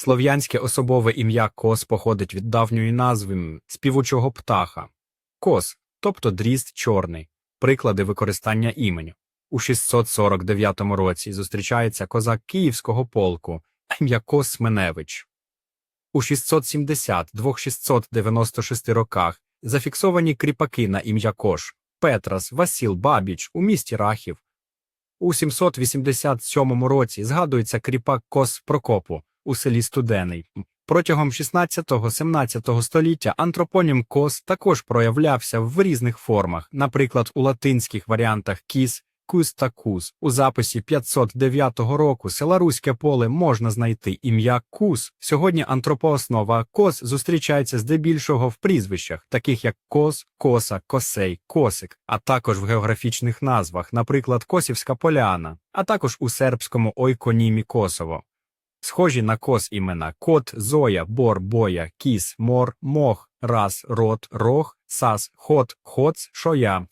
Слов'янське особове ім'я кос походить від давньої назви співучого птаха. Кос, тобто дрізд чорний, приклади використання імені. У 649 році зустрічається козак Київського полку, ім'я Кос Сменевич. У 670-696 роках зафіксовані кріпаки на ім'я Кош, Петрас, Васіл Бабіч у місті Рахів. У 787 році згадується кріпак Кос Прокопу у селі Студений. Протягом 16-17 століття антропонім кос також проявлявся в різних формах, наприклад, у латинських варіантах кіс, кус та кус. У записі 509 року села Руське поле можна знайти ім'я Кус. Сьогодні антропооснова кос зустрічається здебільшого в прізвищах, таких як кос, коса, косей, косик, а також в географічних назвах, наприклад, Косівська поляна, а також у сербському ойконімі Косово. Схожі на кос імена кот, зоя, бор, боя, кіс, мор, мох, раз, рот, рог, сас, хот, хоц, шоя.